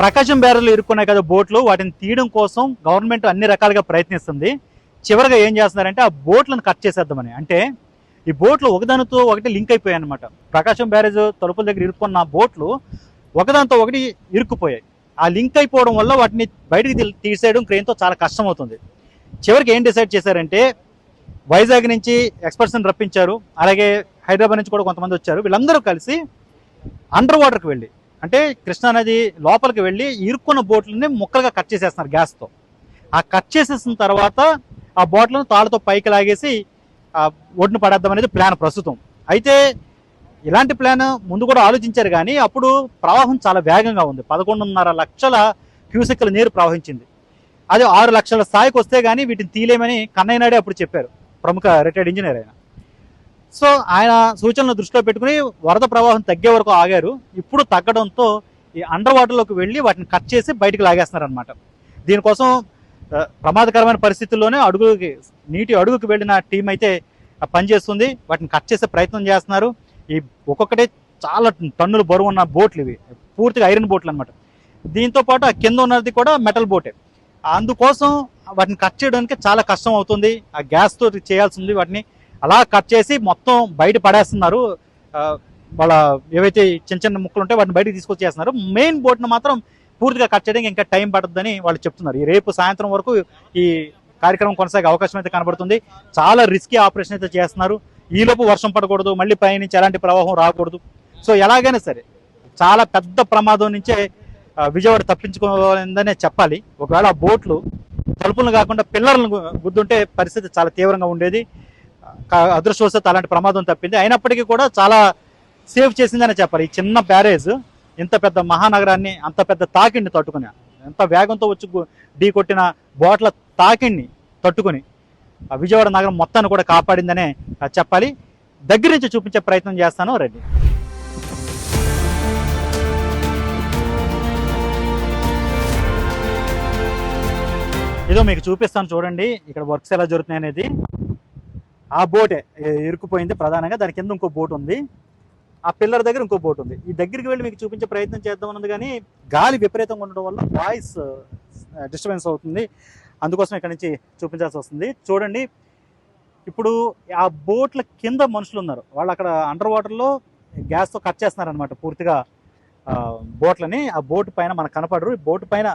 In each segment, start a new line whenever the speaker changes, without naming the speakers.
ప్రకాశం బ్యారెలు ఇరుక్కున్నాయి కదా బోట్లు వాటిని తీయడం కోసం గవర్నమెంట్ అన్ని రకాలుగా ప్రయత్నిస్తుంది. చివరిగా ఏం చేస్తున్నారంటే ఆ బోట్లను కట్ చేసేద్దామని. అంటే ఈ బోట్లు ఒకదానితో ఒకటి లింక్ అయిపోయాయి అనమాట ప్రకాశం బ్యారేజ్ తలుపుల దగ్గర ఇరుక్కున్న బోట్లు ఒకదానితో ఒకటి ఇరుక్కుపోయాయి. ఆ లింక్ అయిపోవడం వల్ల వాటిని బయటికి తీసేయడం క్రెయిన్తో చాలా కష్టం అవుతుంది చివరికి ఏం డిసైడ్ చేశారంటే వైజాగ్ నుంచి ఎక్స్పర్ట్స్ని రప్పించారు. అలాగే హైదరాబాద్ నుంచి కూడా కొంతమంది వచ్చారు. వీళ్ళందరూ కలిసి అండర్ వాటర్కి వెళ్ళి అంటే కృష్ణానది లోపలికి వెళ్ళి ఇరుక్కున్న బోట్లని ముక్కలుగా కట్ చేసేస్తున్నారు గ్యాస్తో ఆ కట్ చేసేసిన తర్వాత ఆ బోట్లను తాళ్ళతో పైకి లాగేసి ఒడ్డును పడేద్దాం అనేది ప్లాన్ ప్రస్తుతం. అయితే ఇలాంటి ప్లాన్ ముందు కూడా ఆలోచించారు కానీ అప్పుడు ప్రవాహం చాలా వేగంగా ఉంది. పదకొండున్నర లక్షల క్యూసెక్ల నీరు ప్రవహించింది. అది ఆరు లక్షల స్థాయికి వస్తే కానీ వీటిని తీలేమని కన్నయ్య నాయుడు అప్పుడు చెప్పారు. ప్రముఖ రిటైర్డ్ ఇంజనీర్ ఆయన. సో ఆయన సూచనలు దృష్టిలో పెట్టుకుని వరద ప్రవాహం తగ్గే వరకు ఆగారు. ఇప్పుడు తగ్గడంతో ఈ అండర్ వాటర్లోకి వెళ్ళి వాటిని కట్ చేసి బయటికి లాగేస్తున్నారు అనమాట దీనికోసం ప్రమాదకరమైన పరిస్థితుల్లోనే అడుగుకి నీటి అడుగుకి వెళ్ళిన టీం అయితే పనిచేస్తుంది. వాటిని కట్ చేసే ప్రయత్నం చేస్తున్నారు. ఈ ఒక్కొక్కటే చాలా టన్నులు బరువు ఉన్న బోట్లు ఇవి. పూర్తిగా ఐరన్ బోట్లు అనమాట దీంతో పాటు ఆ కింద ఉన్నది కూడా మెటల్ బోటే. అందుకోసం వాటిని కట్ చేయడానికి చాలా కష్టం అవుతుంది. ఆ గ్యాస్ తోటి చేయాల్సి ఉంది వాటిని అలా కట్ చేసి మొత్తం బయట పడేస్తున్నారు. వాళ్ళ ఏవైతే చిన్న చిన్న ముక్కలు ఉంటాయో వాటిని బయటకు తీసుకొచ్చేస్తున్నారు. మెయిన్ బోట్ను మాత్రం పూర్తిగా కట్ చేయడానికి ఇంకా టైం పడుతుందని వాళ్ళు చెప్తున్నారు. ఈ రేపు సాయంత్రం వరకు ఈ కార్యక్రమం కొనసాగే అవకాశం అయితే కనబడుతుంది. చాలా రిస్కీ ఆపరేషన్ అయితే చేస్తున్నారు. ఈలోపు వర్షం పడకూడదు మళ్ళీ పైనుంచి ఎలాంటి ప్రవాహం రాకూడదు. సో ఎలాగైనా సరే చాలా పెద్ద ప్రమాదం నుంచే విజయవాడ తప్పించుకోవాలిందనే చెప్పాలి. ఒకవేళ ఆ బోట్లు తలుపులను కాకుండా పిల్లర్లను గుద్దుంటే పరిస్థితి చాలా తీవ్రంగా ఉండేది. అదృష్టవశాత్తు అలాంటి ప్రమాదం తప్పింది. అయినప్పటికీ కూడా చాలా సేవ్ చేసిందనే చెప్పాలి. ఈ చిన్న బ్యారేజ్ ఇంత పెద్ద మహానగరాన్ని అంత పెద్ద తాకిడిని తట్టుకుని ఎంత వేగంతో వచ్చి ఢీ కొట్టిన బోట్ల తాకిడిని తట్టుకుని ఆ విజయవాడ నగరం మొత్తాన్ని కూడా కాపాడిందనే చెప్పాలి. దగ్గర నుంచి చూపించే ప్రయత్నం చేస్తాను రెడ్డి. ఏదో మీకు చూపిస్తాను చూడండి. ఇక్కడ వర్క్స్ ఎలా జరుగుతున్నాయి అనేది. ఆ బోటే ఇరుక్కుపోయింది ప్రధానంగా. దాని కింద ఇంకో బోట్ ఉంది. ఆ పిల్లర్ దగ్గర ఇంకో బోట్ ఉంది. ఈ దగ్గరికి వెళ్ళి మీకు చూపించే ప్రయత్నం చేద్దాం అన్నది కానీ గాలి విపరీతంగా ఉండడం వల్ల వాయిస్ డిస్టర్బెన్స్ అవుతుంది. అందుకోసం ఇక్కడ నుంచి చూపించాల్సి వస్తుంది. చూడండి ఇప్పుడు ఆ బోట్ల కింద మనుషులు ఉన్నారు. వాళ్ళు అక్కడ అండర్ వాటర్లో గ్యాస్తో కట్ చేస్తున్నారనమాట పూర్తిగా బోట్లని. ఆ బోట్ పైన మనకు కనపడరు. ఈ బోట్ పైన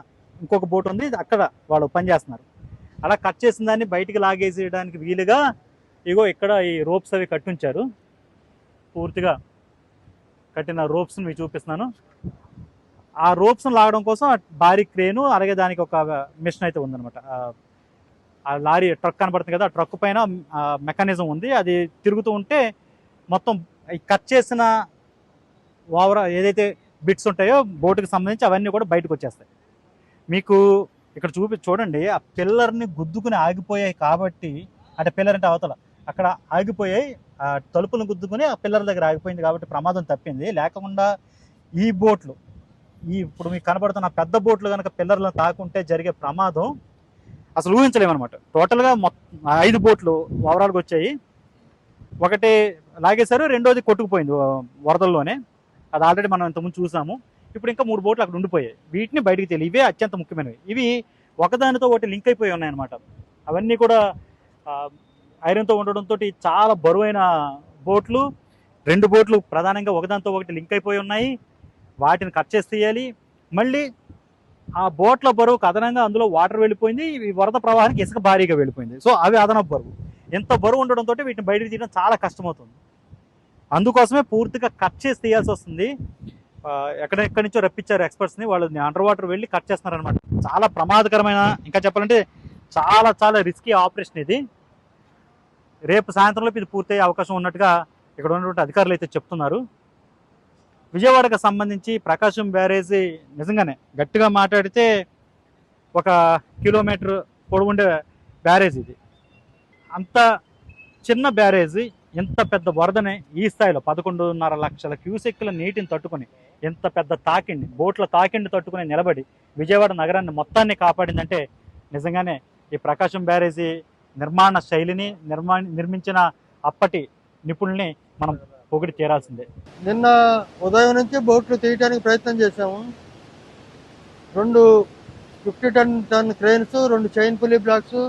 ఇంకొక బోట్ ఉంది. అక్కడ వాళ్ళు పని చేస్తున్నారు అలా కట్ చేసిన దాన్ని బయటికి లాగేసేయడానికి వీలుగా ఇగో ఇక్కడ ఈ రోప్స్ అవి కట్టుంచారు. పూర్తిగా కట్టిన రోప్స్ని మీకు చూపిస్తున్నాను. ఆ రోప్స్ని లాగడం కోసం భారీ క్రేను అలాగే దానికి ఒక మిషన్ అయితే ఉందనమాట ఆ- లారీ ట్రక్ కనబడుతుంది కదా ఆ ట్రక్ పైన మెకానిజం ఉంది. అది తిరుగుతూ ఉంటే మొత్తం కట్ చేసిన ఓవర్ ఏదైతే బిట్స్ ఉంటాయో బోటుకి సంబంధించి అవన్నీ కూడా బయటకు వచ్చేస్తాయి. మీకు ఇక్కడ చూపి చూడండి ఆ పిల్లర్ని గుద్దుకుని ఆగిపోయాయి కాబట్టి అంటే పిల్లర్ అంటే అవతల అక్కడ ఆగిపోయాయి ఆ తలుపులను గుద్దుకుని ఆ పిల్లర్ దగ్గర ఆగిపోయింది కాబట్టి ప్రమాదం తప్పింది. లేకుండా ఈ బోట్లు ఈ ఇప్పుడు మీకు కనబడుతున్న పెద్ద బోట్లు కనుక పిల్లర్లను తాకుంటే జరిగే ప్రమాదం అసలు ఊహించలేమన్నమాట. టోటల్గా మొత్తం ఐదు బోట్లు ఓవరాల్గా వచ్చాయి. ఒకటి లాగేశారు రెండోది కొట్టుకుపోయింది వరదల్లోనే. అది ఆల్రెడీ మనం ఇంతకుముందు చూసాము. ఇప్పుడు ఇంకా మూడు బోట్లు అక్కడ ఉండిపోయాయి. వీటిని బయటికి తెలియ ఇవే అత్యంత ముఖ్యమైనవి. ఇవి ఒకదానితో ఒకటి లింక్ అయిపోయి ఉన్నాయన్నమాట. అవన్నీ కూడా ఐరన్తో ఉండడంతో చాలా బరువైన బోట్లు రెండు బోట్లు ప్రధానంగా ఒకదాంతో ఒకటి లింక్ అయిపోయి ఉన్నాయి. వాటిని కట్ చేసి తీయాలి. మళ్ళీ ఆ బోట్ల బరువుకు అదనంగా అందులో వాటర్ వెళ్ళిపోయింది. ఈ వరద ప్రవాహానికి ఇసుక భారీగా వెళ్ళిపోయింది. సో అవి అదనపు బరువు. ఎంత బరువు ఉండడంతో వీటిని బయటకు తీయడం చాలా కష్టమవుతుంది. అందుకోసమే పూర్తిగా కట్ చేసి తీయాల్సి వస్తుంది. ఎక్కడెక్కడి నుంచో రప్పించారు ఎక్స్పర్ట్స్ని. వాళ్ళు అండర్ వాటర్ వెళ్ళి కట్ చేస్తున్నారు అనమాట చాలా ప్రమాదకరమైన ఇంకా చెప్పాలంటే చాలా చాలా రిస్కీ ఆపరేషన్ ఇది. రేపు సాయంత్రంలోపు ఇది పూర్తయ్యే అవకాశం ఉన్నట్టుగా ఇక్కడ ఉన్నటువంటి అధికారులు అయితే చెప్తున్నారు. విజయవాడకు సంబంధించి ప్రకాశం బ్యారేజీ నిజంగానే గట్టిగా మాట్లాడితే ఒక కిలోమీటర్ పొడవుండే బ్యారేజ్ ఇది. అంత చిన్న బ్యారేజీ ఇంత పెద్ద వరదని ఈ స్థాయిలో పదకొండున్నర లక్షల క్యూసెక్కుల నీటిని తట్టుకుని ఇంత పెద్ద తాకిండి బోట్ల తాకిండి తట్టుకుని నిలబడి విజయవాడ నగరాన్ని మొత్తాన్ని కాపాడిందంటే నిజంగానే ఈ ప్రకాశం బ్యారేజీ నిర్మాణ శైలిని నిర్మా నిర్మించిన అప్పటి నిపుణుల్ని మనం పొగిడి తీరాల్సిందే
నిన్న ఉదయం నుంచి బోట్లు తీయడానికి ప్రయత్నం చేశాము. రెండు ఫిఫ్టీ టన్ టన్ క్రెయిన్స్ రెండు చైన్ పులి బ్లాక్స్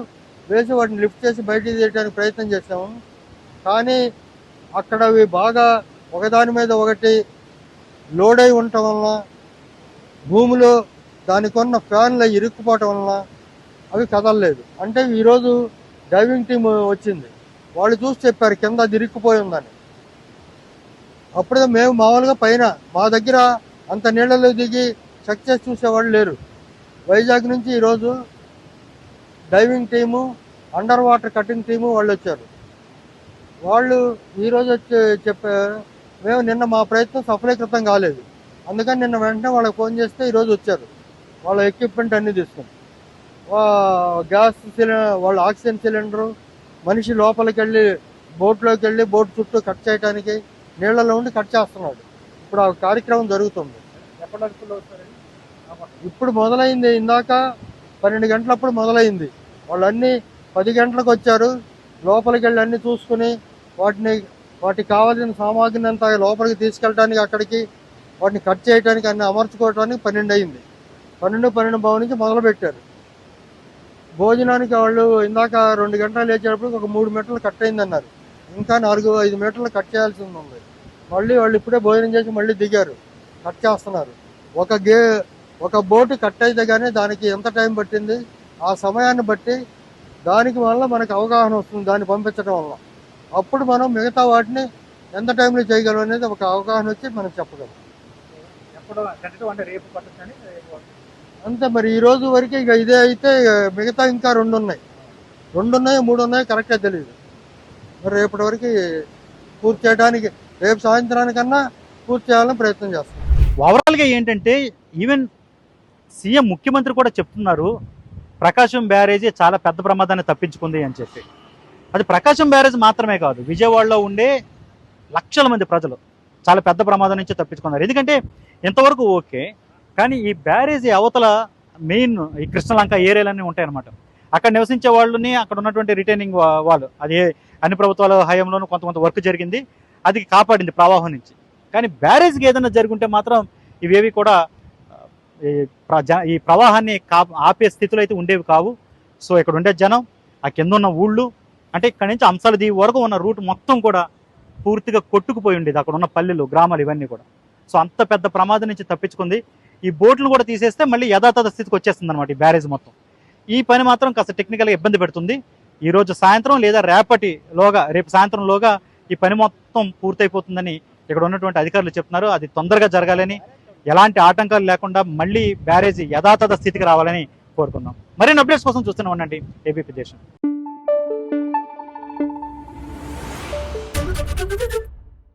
వేసి వాటిని లిఫ్ట్ చేసి బయటికి తీయడానికి ప్రయత్నం చేసాము కానీ అక్కడ అవి బాగా ఒకదాని మీద ఒకటి లోడ్ అయి ఉండటం వలన భూమిలో దానికి ఉన్న ఫ్యాన్లు ఇరుక్కుపోవటం వలన అవి కదలలేదు. అంటే ఈరోజు డైవింగ్ టీం వచ్చింది. వాళ్ళు చూసి చెప్పారు కింద అది ఇరుక్కుపోయి ఉందని. అప్పుడే మేము మామూలుగా పైన మా దగ్గర అంత నీళ్ళలో దిగి చెక్ చేసి చూసేవాళ్ళు లేరు. వైజాగ్ నుంచి ఈరోజు diving team under water cutting team వాళ్ళు వచ్చారు. వాళ్ళు ఈరోజు వచ్చి చెప్పారు మేము నిన్న మా ప్రయత్నం సఫలీకృతం కాలేదు. అందుకని నిన్న వెంటనే వాళ్ళకి ఫోన్ చేస్తే ఈరోజు వచ్చారు. వాళ్ళ ఎక్విప్మెంట్ అన్నీ తీసుకుని గ్యాస్ సిలిండర్ వాళ్ళ ఆక్సిజన్ సిలిండరు మనిషి లోపలికి వెళ్ళి బోట్లోకి వెళ్ళి బోట్ చుట్టూ కట్ చేయడానికి నీళ్ళలో ఉండి కట్ చేస్తున్నాడు. ఇప్పుడు ఆ కార్యక్రమం జరుగుతుంది. ఇప్పుడు మొదలైంది ఇందాక పన్నెండు గంటలప్పుడు మొదలైంది. వాళ్ళన్నీ పది గంటలకు వచ్చారు. లోపలికి వెళ్ళి అన్ని చూసుకుని వాటిని వాటికి కావాల్సిన సామాగ్రిని అంతా లోపలికి తీసుకెళ్ళడానికి అక్కడికి వాటిని కట్ చేయడానికి అన్ని అమర్చుకోవడానికి పన్నెండు అయింది. పన్నెండు పన్నెండు బావు నుంచి భోజనానికి వాళ్ళు ఇందాక రెండు గంటలు లేచేటప్పుడు ఒక మూడు మీటర్లు కట్ అయిందన్నారు. ఇంకా నాలుగు ఐదు మీటర్లు కట్ చేయాల్సి ఉంది. మళ్ళీ వాళ్ళు ఇప్పుడే భోజనం చేసి మళ్ళీ దిగారు. కట్ చేస్తున్నారు. ఒక గే ఒక బోటు కట్ అయితే కానీ దానికి ఎంత టైం పట్టింది? ఆ సమయాన్ని బట్టి దానికి వల్ల మనకు అవగాహన వస్తుంది దాన్ని పంపించడం వల్ల. అప్పుడు మనం మిగతా వాటిని ఎంత టైంలో చేయగలం అనేది ఒక అవగాహన వచ్చి మనం చెప్పగలం.
ఎప్పుడు అంటే రేపు పట్టొచ్చని
అంతే మరి ఈ రోజు వరకు ఇక ఇదే అయితే మిగతా ఇంకా రెండు ఉన్నాయి రెండు ఉన్నాయి మూడు ఉన్నాయి కరెక్ట్గా తెలియదు మరి రేపటి వరకు పూర్తి చేయడానికి రేపు సాయంత్రానికన్నా పూర్తి చేయాలని ప్రయత్నం చేస్తాం.
ఓవరాల్గా ఏంటంటే ఈవెన్ సీఎం ముఖ్యమంత్రి కూడా చెప్తున్నారు ప్రకాశం బ్యారేజీ చాలా పెద్ద ప్రమాదాన్ని తప్పించుకుంది అని చెప్పి. అది ప్రకాశం బ్యారేజ్ మాత్రమే కాదు విజయవాడలో ఉండే లక్షల మంది ప్రజలు చాలా పెద్ద ప్రమాదం నుంచి తప్పించుకున్నారు. ఎందుకంటే ఇంతవరకు ఓకే కానీ ఈ బ్యారేజీ అవతల మెయిన్ ఈ కృష్ణలంక ఏరియాలన్నీ ఉంటాయన్నమాట. అక్కడ నివసించే వాళ్ళని అక్కడ ఉన్నటువంటి రిటైనింగ్ వాళ్ళు. అది అన్ని ప్రభుత్వాల హయాంలోనూ కొంత కొంత వర్క్ జరిగింది. అది కాపాడింది ప్రవాహం నుంచి. కానీ బ్యారేజ్కి ఏదైనా జరుగుంటే మాత్రం ఇవేవి కూడా ఈ ప్ర- జ- ఈ ప్రవాహాన్ని కా ఆపే స్థితిలో అయితే ఉండేవి కావు. సో ఇక్కడ ఉండే జనం ఆ కింద ఉన్న ఊళ్ళు అంటే ఇక్కడ నుంచి అంశాలు దీ వరకు ఉన్న రూట్ మొత్తం కూడా పూర్తిగా కొట్టుకుపోయి ఉండేది. అక్కడ ఉన్న పల్లెలు గ్రామాలు ఇవన్నీ కూడా. సో అంత పెద్ద ప్రమాదం నుంచి తప్పించుకుంది. ఈ బోట్లు కూడా తీసేస్తే మళ్ళీ యథాతథ స్థితికి వచ్చేస్తుంది అనమాట ఈ బ్యారేజ్ మొత్తం. ఈ పని మాత్రం కాస్త టెక్నికల్గా ఇబ్బంది పెడుతుంది. ఈరోజు సాయంత్రం లేదా రేపటి లోగా రేపు సాయంత్రం లోగా ఈ పని మొత్తం పూర్తయిపోతుందని ఇక్కడ ఉన్నటువంటి అధికారులు చెప్తున్నారు. అది తొందరగా జరగాలని ఎలాంటి ఆటంకాలు లేకుండా మళ్ళీ బ్యారేజీ యథాతథ స్థితికి రావాలని కోరుకుందాం. మరిన్ని అప్డేట్స్ కోసం చూస్తూనే ఉండండి. ఏబీపీ దేశం